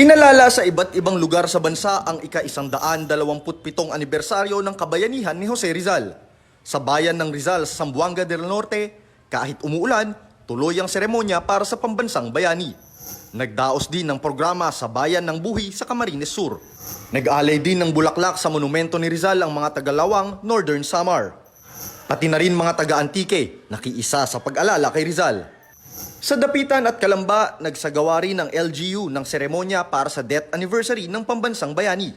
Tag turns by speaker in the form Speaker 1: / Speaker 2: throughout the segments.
Speaker 1: Inalala sa iba't ibang lugar sa bansa ang ika-isandaan dalawamputpitong anibersaryo ng kabayanihan ni Jose Rizal. Sa bayan ng Rizal sa Zamboanga del Norte, kahit umuulan, tuloy ang seremonya para sa pambansang bayani. Nagdaos din ng programa sa Bayan ng Buhi sa Camarines Sur. Nag-alay din ng bulaklak sa monumento ni Rizal ang mga tagalawang Northern Samar. Pati na rin mga taga-antike, nakiisa sa pag-alala kay Rizal. Sa Dapitan at Kalamba, nagsagawa rin ng LGU ng seremonya para sa death anniversary ng pambansang bayani.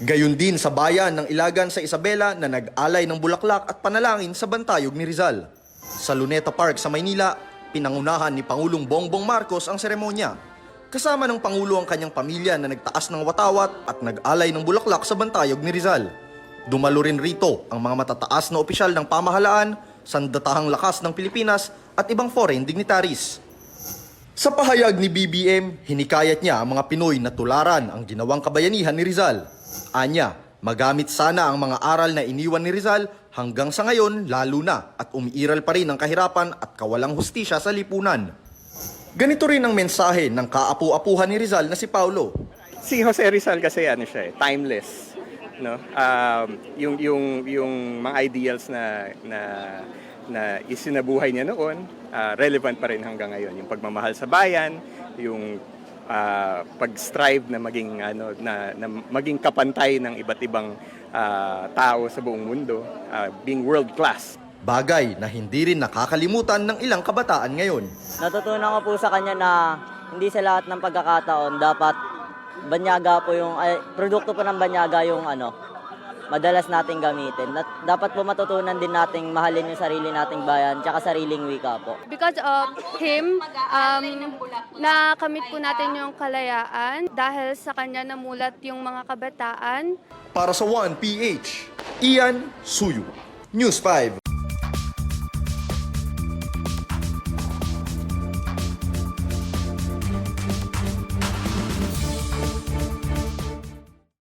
Speaker 1: Gayon din sa bayan ng Ilagan sa Isabela na nag-alay ng bulaklak at panalangin sa bantayog ni Rizal. Sa Luneta Park sa Maynila, pinangunahan ni Pangulong Bongbong Marcos ang seremonya. Kasama ng Pangulo ang kanyang pamilya na nagtaas ng watawat at nag-alay ng bulaklak sa bantayog ni Rizal. Dumalo rin rito ang mga matataas na opisyal ng pamahalaan, sandatahang lakas ng Pilipinas at ibang foreign dignitaries. Sa pahayag ni BBM, hinikayat niya ang mga Pinoy na tularan ang ginawang kabayanihan ni Rizal. Anya, magamit sana ang mga aral na iniwan ni Rizal hanggang sa ngayon lalo na at umiiral pa rin ang kahirapan at kawalang hustisya sa lipunan. Ganito rin ang mensahe ng kaapu-apuhan ni Rizal na si Paulo.
Speaker 2: Si Jose Rizal kasi ano siya, eh, timeless, no? Um, yung yung yung mga ideals na na na isinabuhay niya noon, ah, relevant pa rin hanggang ngayon. Yung pagmamahal sa bayan, yung ah, pag-strive na maging ano na, na maging kapantay ng iba't ibang ah, tao sa buong mundo, ah, being world class.
Speaker 1: Bagay na hindi rin nakakalimutan ng ilang kabataan ngayon.
Speaker 3: Natutunan ko po sa kanya na hindi sa lahat ng pagkakataon dapat banyaga po yung ay, produkto po ng banyaga yung ano madalas nating gamitin. Nat, dapat po matutunan din nating mahalin yung sarili nating bayan tsaka sariling wika po.
Speaker 4: Because of him, um, nakamit po natin yung kalayaan dahil sa kanya namulat yung mga kabataan
Speaker 1: Para sa 1PH, Ian Suyu, News 5.